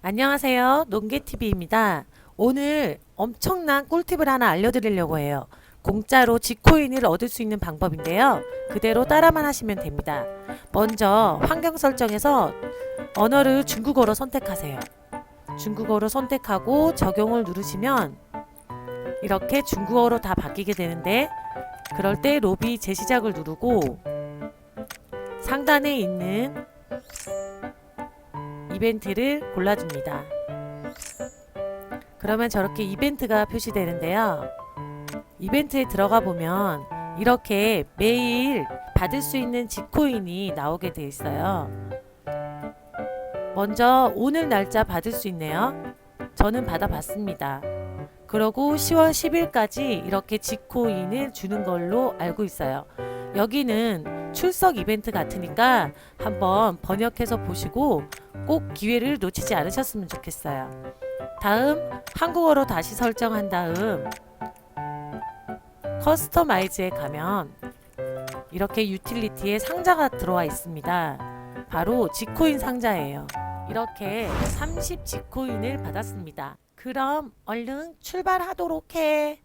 안녕하세요. 농개TV입니다. 오늘 엄청난 꿀팁을 하나 알려드리려고 해요. 공짜로 지코인을 얻을 수 있는 방법인데요. 그대로 따라만 하시면 됩니다. 먼저 환경 설정에서 언어를 중국어로 선택하세요. 중국어로 선택하고 적용을 누르시면 이렇게 중국어로 다 바뀌게 되는데 그럴 때 로비 재시작을 누르고 상단에 있는 이벤트를 골라줍니다. 그러면 저렇게 이벤트가 표시되는데요. 이벤트에 들어가 보면 이렇게 매일 받을 수 있는 지코인이 나오게 돼 있어요. 먼저 오늘 날짜 받을 수 있네요. 저는 받아봤습니다. 그러고 10월 10일까지 이렇게 지코인을 주는 걸로 알고 있어요. 여기는 출석 이벤트 같으니까 한번 번역해서 보시고 꼭 기회를 놓치지 않으셨으면 좋겠어요. 다음 한국어로 다시 설정한 다음 커스터마이즈에 가면 이렇게 유틸리티에 상자가 들어와 있습니다. 바로 지코인 상자예요. 이렇게 30 지코인을 받았습니다. 그럼 얼른 출발하도록 해.